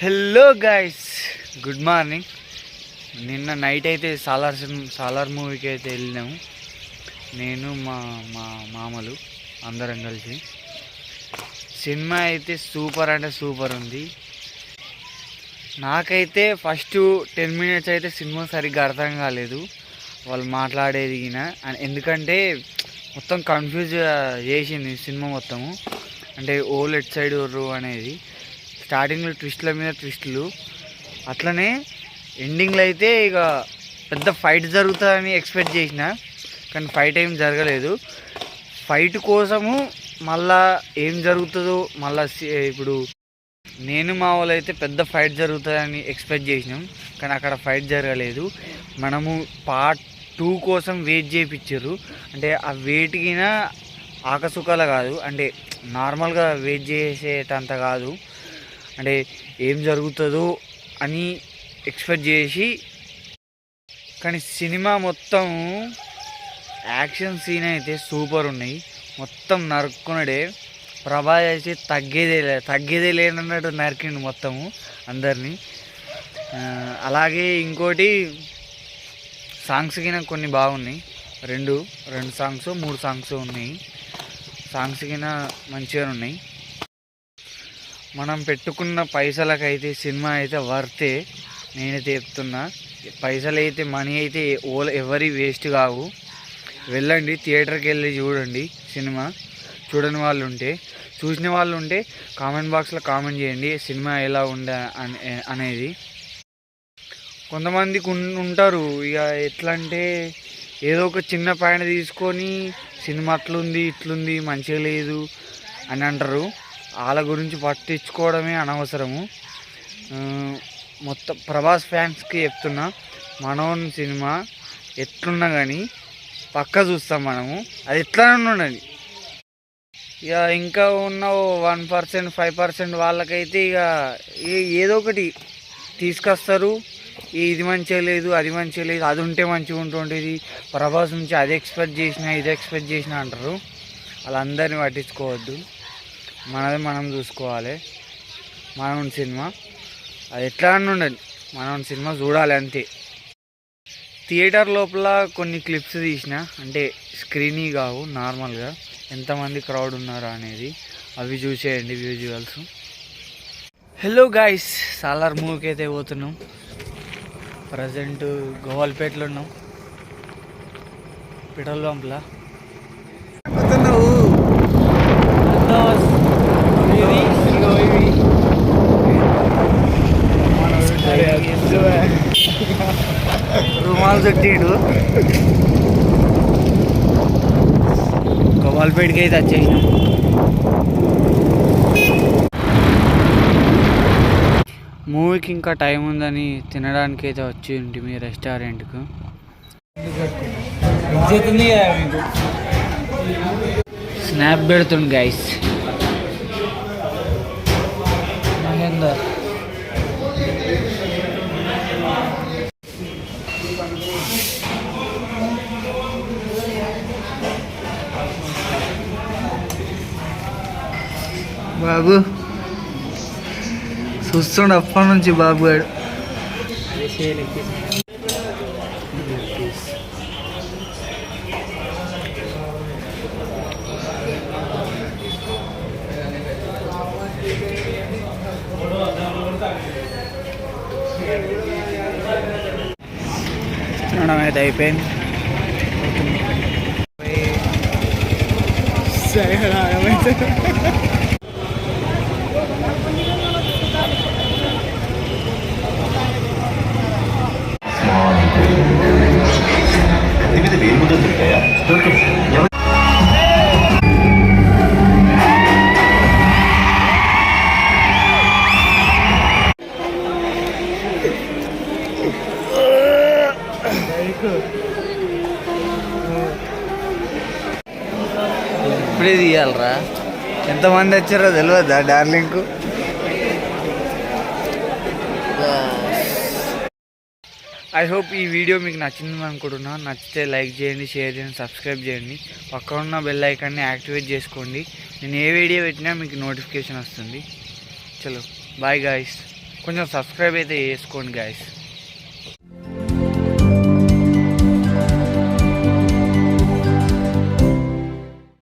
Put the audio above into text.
Hello guys good morning నిన్న night అయితే సాలార్ సాలార్ మూవీకి అయితే వెళ్ళినాము. నేను మా మా మామలు అందరం కలిసి. సినిమా అయితే సూపర్ అంటే సూపర్ ఉంది. నాకైతే ఫస్ట్ టెన్ మినిట్స్ అయితే సినిమా సరిగ్గా అర్థం కాలేదు. వాళ్ళు మాట్లాడేది ఎందుకంటే మొత్తం కన్ఫ్యూజ్ చేసింది సినిమా మొత్తము. అంటే ఓల్ ఎట్ సైడ్ ఉర్రు అనేది. స్టార్టింగ్లో ట్విస్ట్ల మీద ట్విస్టులు. అట్లనే ఎండింగ్లో అయితే ఇక పెద్ద ఫైట్ జరుగుతుందని ఎక్స్పెక్ట్ చేసిన కానీ ఫైట్ ఏం జరగలేదు. ఫైట్ కోసము మళ్ళా ఏం జరుగుతుందో మళ్ళా ఇప్పుడు నేను మా వాళ్ళు అయితే పెద్ద ఫైట్ జరుగుతుందని ఎక్స్పెక్ట్ చేసినాం కానీ అక్కడ ఫైట్ జరగలేదు. మనము పార్ట్ టూ కోసం వెయిట్ చేయించారు అంటే ఆ వెయిట్కినా ఆకసుకాల కాదు అంటే నార్మల్గా వెయిట్ చేసేటంత కాదు. అంటే ఏం జరుగుతుందో అని ఎక్స్పెక్ట్ చేసి కానీ సినిమా మొత్తం యాక్షన్ సీన్ అయితే సూపర్ ఉన్నాయి. మొత్తం నరుక్కున్నాడే. ప్రభాస్ అయితే తగ్గేదే లే తగ్గేదే లేనన్నట్టు నరికిండు మొత్తము అందరినీ. అలాగే ఇంకోటి సాంగ్స్ కింద కొన్ని బాగున్నాయి. రెండు రెండు సాంగ్స్ మూడు సాంగ్స్ ఉన్నాయి. సాంగ్స్ కింద మంచిగా ఉన్నాయి. మనం పెట్టుకున్న పైసలకైతే సినిమా అయితే వర్తే నేనైతే చెప్తున్నా పైసలు అయితే మనీ అయితే ఓల ఎవరి వేస్ట్ కావు. వెళ్ళండి థియేటర్కి వెళ్ళి చూడండి సినిమా. చూడని వాళ్ళు ఉంటే చూసిన వాళ్ళు ఉంటే కామెంట్ బాక్స్లో కామెంట్ చేయండి సినిమా ఎలా ఉండ అనేది. కొంతమందికి ఉంటారు ఇక ఎట్లా అంటే ఏదో ఒక చిన్న పాయింట్ తీసుకొని సినిమా అట్లుంది ఇట్లుంది మంచిగా లేదు అని అంటారు. వాళ్ళ గురించి పట్టించుకోవడమే అనవసరము. మొత్తం ప్రభాస్ ఫ్యాన్స్కి చెప్తున్నా మనోన్ సినిమా ఎట్లున్నా కానీ పక్క చూస్తాం మనము. అది ఎట్లానే ఉండండి. ఇక ఇంకా ఉన్న వన్ పర్సెంట్ ఫైవ్ పర్సెంట్ వాళ్ళకైతే ఇక ఏ- ఏదో ఒకటి తీసుకొస్తారు. ఇది మంచిగా లేదు అది మంచిగా లేదు అది ఉంటే మంచిగా ఉంటుండేది ప్రభాస్ నుంచి అది ఎక్స్పెక్ట్ చేసిన ఇది ఎక్స్పెక్ట్ చేసిన అంటారు. వాళ్ళందరినీ పట్టించుకోవద్దు. మనది మనం చూసుకోవాలి. మనం సినిమా. అది ఎట్లా అని ఉండదు. మనం సినిమా చూడాలి అంతే. థియేటర్ లోపల కొన్ని క్లిప్స్ తీసిన. అంటే స్క్రీనీ కావు నార్మల్గా. ఎంతమంది క్రౌడ్ ఉన్నారా అనేది. అవి చూసేయండి విజువల్స్ హలో గాయస్ సాలార్ మూవీకి అయితే పోతున్నాం. ప్రజెంట్ గోవాల్పేటలో ఉన్నాం. పెట్రోల్ పంప్లా రుమాల్ చుట్టిడు గోవాల్పేటకి అయితే వచ్చేసినాం. మూవీకి ఇంకా టైం ఉందని తినడానికి అయితే వచ్చి ఉంటే మీ రెస్టారెంట్కు. స్నాప్ పెడుతుంది గైస్ బాబు. చూస్తుండ అప్పటి నుంచి బాబు గారు తినడం అయితే అయిపోయింది. దీని మీద వేలు ముద్రలు దొరికాయా ఇప్పుడే తీయాలరా. ఎంతమంది వచ్చారో తెలియదా డార్లింగ్కు? ఐ హోప్ ఈ వీడియో మీకు నచ్చింది అనుకుంటున్నా. నచ్చితే లైక్ చేయండి షేర్ చేయండి సబ్స్క్రైబ్ చేయండి. పక్కన ఉన్న బెల్ ఐకాన్ని యాక్టివేట్ చేసుకోండి. నేను ఏ వీడియో పెట్టినా మీకు నోటిఫికేషన్ వస్తుంది. చలో బాయ్ గాయస్ కొంచెం సబ్స్క్రైబ్ అయితే చేసుకోండి గాయస్